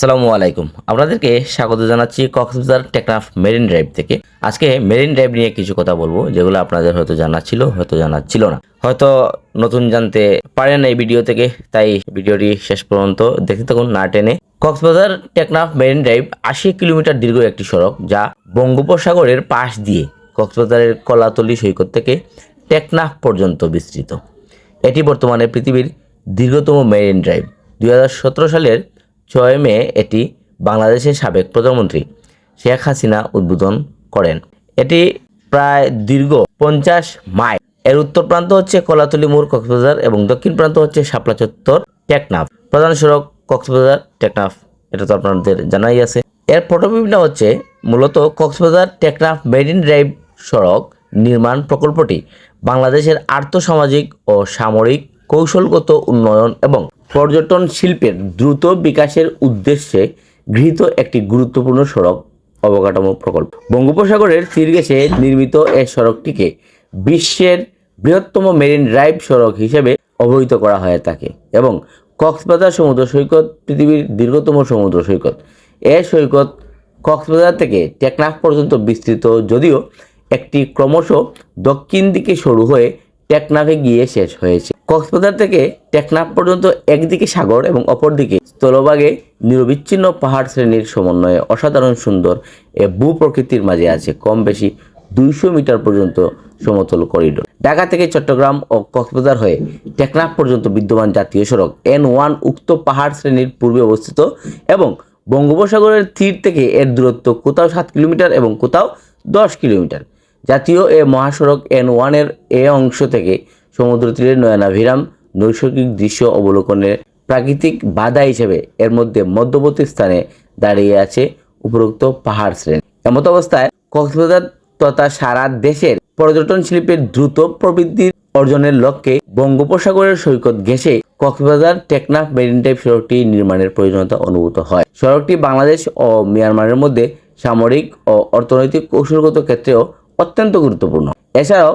আসসালামু আলাইকুম। আপনাদেরকে স্বাগত জানাচ্ছি কক্সবাজার টেকনাফ মেরিন ড্রাইভ থেকে। আজকে মেরিন ড্রাইভ নিয়ে কিছু কথা বলব, যেগুলো আপনাদের হয়তো জানা ছিল, হয়তো জানা ছিল না। হয়তো নতুন জানতে পারেন এই ভিডিও থেকে, তাই ভিডিওটি শেষ পর্যন্ত দেখতে থাকুন না টেনে। কক্সবাজার টেকনাফ মেরিন ড্রাইভ আশি কিলোমিটার দীর্ঘ একটি সড়ক, যা বঙ্গোপসাগরের পাশ দিয়ে কক্সবাজারের কলাতলি সৈকত থেকে টেকনাফ পর্যন্ত বিস্তৃত। এটি বর্তমানে পৃথিবীর দীর্ঘতম মেরিন ড্রাইভ। দুই হাজার সতেরো সালের ছয় মে এটি বাংলাদেশের সাবেক প্রধানমন্ত্রী শেখ হাসিনা উদ্বোধন করেন। এটি প্রায় দীর্ঘ পঞ্চাশ মাইল। এর উত্তর প্রান্ত হচ্ছে কলাতলি মোড়, কক্সবাজার এবং দক্ষিণ প্রান্ত হচ্ছে শাপলা চত্বর, টেকনাফ। প্রধান সড়ক কক্সবাজার, টেকনাফ, এটা তো আপনাদের জানাই আছে। এর পটভূমিটা হচ্ছে মূলত কক্সবাজার, টেকনাফ মেরিন ড্রাইভ সড়ক নির্মাণ প্রকল্পটি বাংলাদেশের আর্থসামাজিক ও সামরিক কৌশলগত উন্নয়ন এবং পর্যটন শিল্পের দ্রুত বিকাশের উদ্দেশ্যে গৃহীত একটি গুরুত্বপূর্ণ সড়ক অবকাঠামো প্রকল্প। বঙ্গোপসাগরের তীরগেছে নির্মিত এই সড়কটিকে বিশ্বের বৃহত্তম মেরিন ড্রাইভ সড়ক হিসেবে অবহিত করা হয়ে থাকে এবং কক্সবাজার সমুদ্র সৈকত, পৃথিবীর দীর্ঘতম সমুদ্র সৈকত। এ সৈকত কক্সবাজার থেকে টেকনাফ পর্যন্ত বিস্তৃত, যদিও একটি ক্রমশ দক্ষিণ দিকে শুরু হয়ে টেকনাফে গিয়ে শেষ হয়েছে। কক্সবাজার থেকে টেকনাফ পর্যন্ত একদিকে সাগর এবং অপরদিকে স্থলভাগে নিরবিচ্ছিন্ন পাহাড় শ্রেণির সমন্বয়ে অসাধারণ সুন্দর এ ভূপ্রকৃতির মাঝে আছে কম বেশি দুইশো মিটার পর্যন্ত সমতল করিডোর। ঢাকা থেকে চট্টগ্রাম ও কক্সবাজার হয়ে টেকনাফ পর্যন্ত বিদ্যমান জাতীয় সড়ক এন ওয়ান উক্ত পাহাড় শ্রেণির পূর্বে অবস্থিত এবং বঙ্গোপসাগরের তীর থেকে এর দূরত্ব কোথাও সাত কিলোমিটার এবং কোথাও দশ কিলোমিটার। জাতীয় এ মহাসড়ক এন ওয়ানের এ অংশ থেকে সমুদ্র তীরের নয়নাভিরাম নৈসর্গিক দৃশ্য অবলোকনের প্রাকৃতিক বাধা হিসেবে এর মধ্যে মধ্যবর্তী স্থানে দাঁড়িয়ে আছে উপরোক্ত পাহাড় শ্রেণি। এমত অবস্থায় কক্সবাজার তথা সারা দেশের পর্যটন শিল্পের দ্রুত প্রবৃদ্ধি অর্জনের লক্ষ্যে বঙ্গোপসাগরের সৈকত ঘেঁষে কক্সবাজার টেকনাফ মেরিন টাইপ সড়কটি নির্মাণের প্রয়োজনীয়তা অনুভূত হয়। সড়কটি বাংলাদেশ ও মিয়ানমারের মধ্যে সামরিক ও অর্থনৈতিক কৌশলগত ক্ষেত্রেও অত্যন্ত গুরুত্বপূর্ণ। এছাড়াও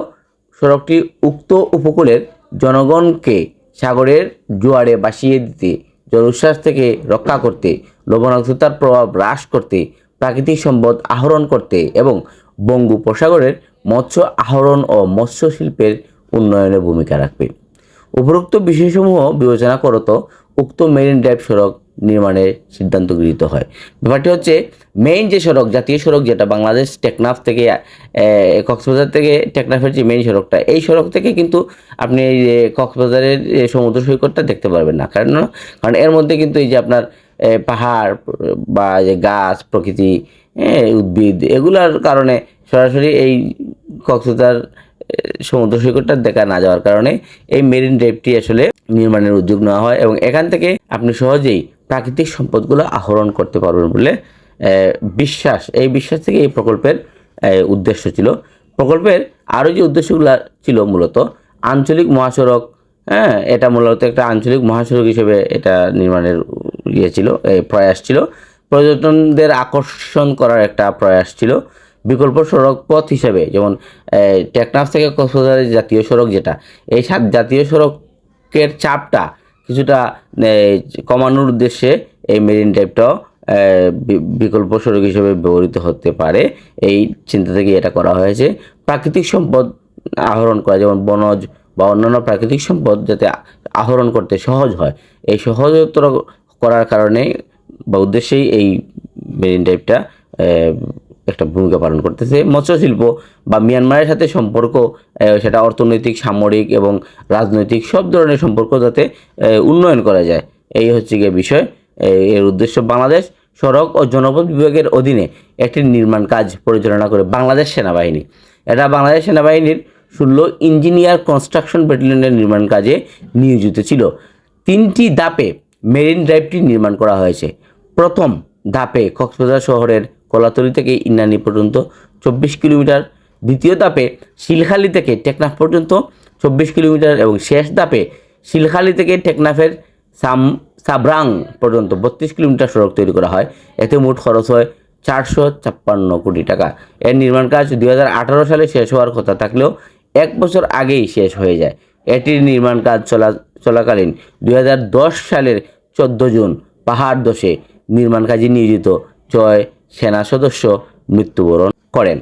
সড়কটি উক্ত উপকূলের জনগণকে সাগরের জোয়ারে বাসিয়ে দিতে, জলোচ্ছ্বাস থেকে রক্ষা করতে, লবণাক্ততার প্রভাব হ্রাস করতে, প্রাকৃতিক সম্পদ আহরণ করতে এবং বঙ্গোপসাগরের মৎস্য আহরণ ও মৎস্য শিল্পের উন্নয়নে ভূমিকা রাখবে। উপরোক্ত বিষয়সমূহ বিবেচনা করত উক্ত মেরিন ড্রাইভ সড়ক নির্মাণের সিদ্ধান্ত গৃহীত হয়। ব্যাপারটি হচ্ছে মেইন যে সড়ক, জাতীয় সড়ক যেটা বাংলাদেশ টেকনাফ থেকে কক্সবাজার থেকে টেকনাফের যে মেইন সড়কটা, এই সড়ক থেকে কিন্তু আপনি, এই কক্সবাজারের সমুদ্র সৈকতটা দেখতে পারবেন না। কারণ কারণ এর মধ্যে কিন্তু এই যে আপনার পাহাড় বা যে গাছ, প্রকৃতি উদ্ভিদ, এগুলার কারণে সরাসরি এই কক্সবাজার সমুদ্র সৈকতটা দেখা না যাওয়ার কারণে এই মেরিন ড্রাইভটি আসলে নির্মাণের উদ্যোগ নেওয়া হয় এবং এখান থেকে আপনি সহজেই প্রাকৃতিক সম্পদগুলো আহরণ করতে পারবেন বলে বিশ্বাস। এই বিশ্বাস থেকে এই প্রকল্পের উদ্দেশ্য ছিল। প্রকল্পের আরও যে উদ্দেশ্যগুলো ছিল মূলত, আঞ্চলিক মহাসড়ক হ্যাঁ এটা মূলত একটা আঞ্চলিক মহাসড়ক হিসেবে এটা নির্মাণের ইয়ে ছিল প্রয়াস ছিল। পর্যটনদের আকর্ষণ করার একটা প্রয়াস ছিল। বিকল্প সড়ক পথ হিসেবে, যেমন টেকনাফ থেকে কক্সবাজারের জাতীয় সড়ক যেটা, এই সাত জাতীয় সড়কের চাপটা কিছুটা কমানোর উদ্দেশ্যে এই মেরিন আহ, বিকল্প সড়ক হিসেবে ব্যবহৃত হতে পারে। এই চিন্তা থেকে এটা করা হয়েছে। প্রাকৃতিক সম্পদ আহরণ করা যেমন বনজ বা অন্যান্য প্রাকৃতিক সম্পদ যাতে আহরণ করতে সহজ হয়। এই সহজতর করার কারণে বা উদ্দেশ্যেই এই মেরিন আহ, একটা ভূমিকা পালন করতেছে। মৎস্যশিল্প বা মিয়ানমারের সাথে সম্পর্ক সেটা অর্থনৈতিক, সামরিক এবং রাজনৈতিক সব ধরনের সম্পর্ক যাতে উন্নয়ন করা যায়। এই হচ্ছে গিয়ে বিষয়। এর উদ্দেশ্য বাংলাদেশ সড়ক ও জনপদ বিভাগের অধীনে একটি নির্মাণ কাজ পরিচালনা করে বাংলাদেশ সেনাবাহিনী। এটা বাংলাদেশ সেনাবাহিনীর ষোলো ইঞ্জিনিয়ার কনস্ট্রাকশন ব্যাটালিয়নের নির্মাণ কাজে নিয়োজিত ছিল। তিনটি ধাপে মেরিন ড্রাইভটি নির্মাণ করা হয়েছে। প্রথম ধাপে কক্সবাজার শহরের কলাতলি থেকে ইন্নানি পর্যন্ত চব্বিশ কিলোমিটার। দ্বিতীয় ধাপে শিলখালি থেকে টেকনাফ পর্যন্ত চব্বিশ কিলোমিটার এবং শেষ ধাপে শিলখালি থেকে টেকনাফের সাম, সাব্রাং পর্যন্ত বত্রিশ কিলোমিটার সড়ক তৈরি করা হয়। এতে মোট খরচ হয় চারশো ছাপ্পান্ন কোটি টাকা। এর নির্মাণ কাজ দুই হাজার আঠারো সালে শেষ হওয়ার কথা থাকলেও এক বছর আগেই শেষ হয়ে যায়। এটির নির্মাণ কাজ চলা, চলাকালীন দু হাজার দশ সালের চোদ্দ জুন পাহাড় দোষে নির্মাণ কাজে নিয়োজিত ছয় সেনা সদস্য মৃত্যুবরণ করেন।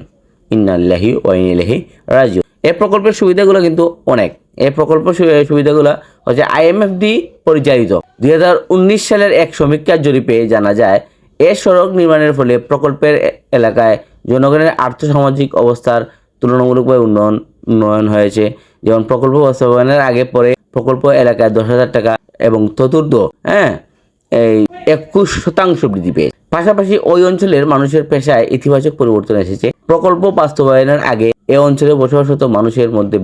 ইন্নাল্লাহি ওয়াইনিল্লাহি রাজু এই প্রকল্পের সুবিধাগুলো কিন্তু অনেক। এই প্রকল্প সুবিধাগুলো হচ্ছে আইএমএফডি পরিচালিত। দুই হাজার উনিশ সালের এক সমীক্ষার জরিপে জানা যায়, এ সড়ক নির্মাণের ফলে প্রকল্পের এলাকায় জনগণের আর্থসামাজিক অবস্থার তুলনামূলকভাবে উন্নয়ন উন্নয়ন হয়েছে। যেমন প্রকল্প বাস্তবায়নের আগে পরে প্রকল্প এলাকায় দশ হাজার টাকা এবং চতুর্থ হ্যাঁ এই একুশ শতাংশ বৃদ্ধি পেয়েছে। পাশাপাশি ওই অঞ্চলের মানুষের পেশায় ইতিবাচক পরিবর্তন এসেছে। প্রকল্প বাস্তবায়নের আগে এ অঞ্চলে বসবাসরত মানুষের মধ্যে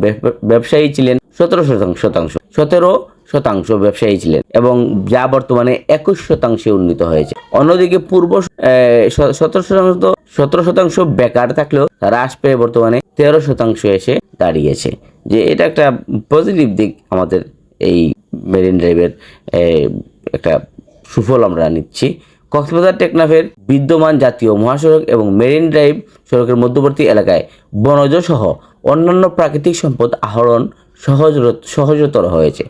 ব্যবসায়ী ছিলেন সতেরো শতাংশ শতাংশ। সতেরো শতাংশ ব্যবসায়ী ছিলেন এবং যা বর্তমানে একুশ শতাংশে উন্নীত হয়েছে। অন্যদিকে পূর্ব সতেরো শতাংশ সতেরো শতাংশ বেকার থাকলেও হ্রাস পেয়ে বর্তমানে তেরো শতাংশ এসে দাঁড়িয়েছে। যে এটা একটা পজিটিভ দিক আমাদের এই মেরিন ড্রাইভের একটা সুফল আমরা নিচ্ছি। কক্সবাজার টেকনাফের বিদ্যমান জাতীয় মহাসড়ক এবং মেরিন ড্রাইভ সড়কের মধ্যবর্তী এলাকায় বনজ সহ অন্যান্য প্রাকৃতিক সম্পদ আহরণ সহজ সহজতর হয়েছে।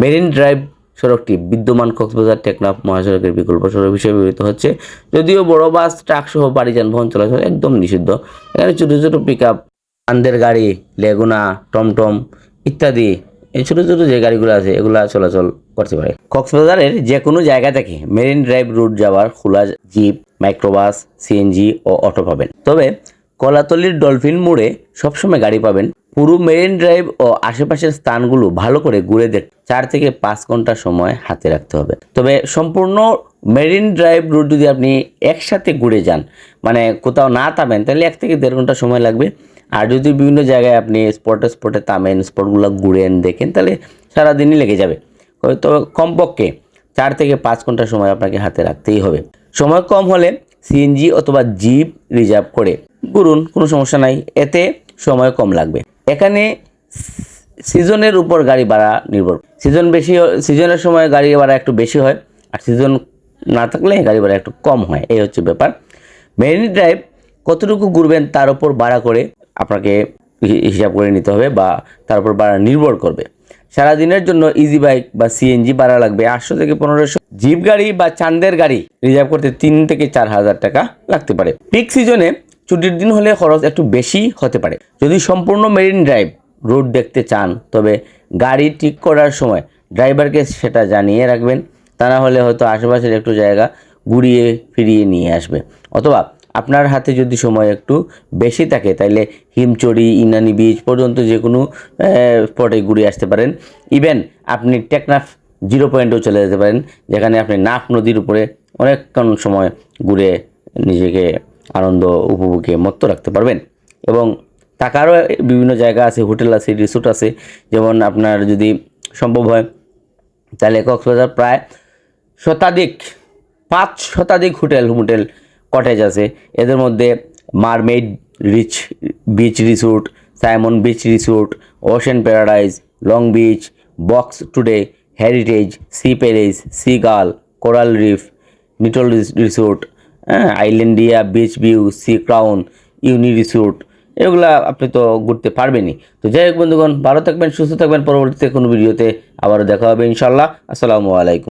মেরিন ড্রাইভ সড়কটি বিদ্যমান কক্সবাজার টেকনাফ মহাসড়কের বিকল্প সড়ক হিসেবে ব্যবহৃত হচ্ছে। যদিও বড় বাস ট্রাক সহ বাড়ি, যানবাহন চলাচল একদম নিষিদ্ধ। এখানে ছোটো ছোটো পিক আপ আন্দের গাড়ি লেগুনা টমটম ইত্যাদি এই ছোটো ছোটো যে গাড়িগুলো আছে, এগুলো চলাচল করতে পারে। কক্সবাজারের যে কোনো জায়গা থেকে মেরিন ড্রাইভ রুট যাওয়ার খোলা জিপ, মাইক্রোবাস, সিএনজি ও অটো পাবেন। তবে কলাতলির ডলফিন মোড়ে সবসময় গাড়ি পাবেন। পুরো মেরিন ড্রাইভ ও আশেপাশের স্থানগুলো ভালো করে ঘুরে দেখ, চার থেকে পাঁচ ঘণ্টা সময় হাতে রাখতে হবে। তবে সম্পূর্ণ মেরিন ড্রাইভ রুট যদি আপনি একসাথে ঘুরে যান মানে কোথাও না থামেন, তাহলে এক থেকে দেড় ঘণ্টা সময় লাগবে। আর যদি বিভিন্ন জায়গায় আপনি স্পটে স্পটে থামেন স্পটগুলো ঘুরেন, দেখেন, তাহলে সারাদিনই লেগে যাবে। হয়তো কমপক্ষে চার থেকে পাঁচ ঘণ্টা সময় আপনাকে হাতে রাখতেই হবে। সময় কম হলে সিএনজি অথবা জিপ রিজার্ভ করে ঘুরুন, কোনো সমস্যা নাই, এতে সময় কম লাগবে। এখানে সিজনের উপর গাড়ি ভাড়া নির্ভর। সিজন বেশি সিজনের সময় গাড়ি ভাড়া একটু বেশি হয়, আর সিজন না থাকলে গাড়ি ভাড়া একটু কম হয়, এই হচ্ছে ব্যাপার। মেরিন ড্রাইভ কতটুকু ঘুরবেন তার উপর ভাড়া করে আপনাকে হিসাব করে নিতে হবে বা তার উপর ভাড়া নির্ভর করবে। সারাদিনের জন্য ইজি বাইক বা সিএনজি ভাড়া লাগবে আটশো থেকে পনেরোশো। জিপ গাড়ি বা চান্দের গাড়ি রিজার্ভ করতে তিন থেকে চার হাজার টাকা লাগতে পারে। পিক সিজনে ছুটির দিন হলে খরচ একটু বেশি হতে পারে। যদি সম্পূর্ণ মেরিন ড্রাইভ রুট দেখতে চান, তবে গাড়ি ঠিক করার সময় ড্রাইভারকে সেটা জানিয়ে রাখবেন। তা না হলে হয়তো আশেপাশের একটু জায়গা ঘুরিয়ে ফিরিয়ে নিয়ে আসবে। অথবা আপনার হাতে যদি সময় একটু বেশি থাকে তাহলে হিমচড়ি ইনানি বিচ পর্যন্ত যে কোনো স্পটে ঘুরে আসতে পারেন। ইভেন আপনি টেকনাফ জিরো পয়েন্টেও চলে যেতে পারেন, যেখানে আপনি নাফ নদীর উপরে অনেকক্ষণ সময় ঘুরে নিজেকে আনন্দ উপভোগে মত্ত রাখতে পারবেন। এবং থাকারও বিভিন্ন জায়গা আছে, হোটেল আছে রিসোর্ট আছে, যেমন আপনার যদি সম্ভব হয় তাহলে কক্সবাজার প্রায় শতাধিক, পাঁচ শতাধিক হোটেল হোটেল কটেজ আছে। এদের মধ্যে Mermaid Rich Beach Resort Simon Beach Resort Ocean Paradise Long Beach Cox Today Heritage Sea Palace Sea Girl Coral Reef Nitol Resort Islandia Beach View Sea Crown Uni Resort এগুলা আপনি তো ঘুরতে পারবেনই। তো যাই হোক বন্ধুগণ, ভালো থাকবেন, সুস্থ থাকবেন। পরবর্তীতে কোনো ভিডিওতে আবারও দেখা হবে ইনশাল্লাহ আসসালামু আলাইকুম।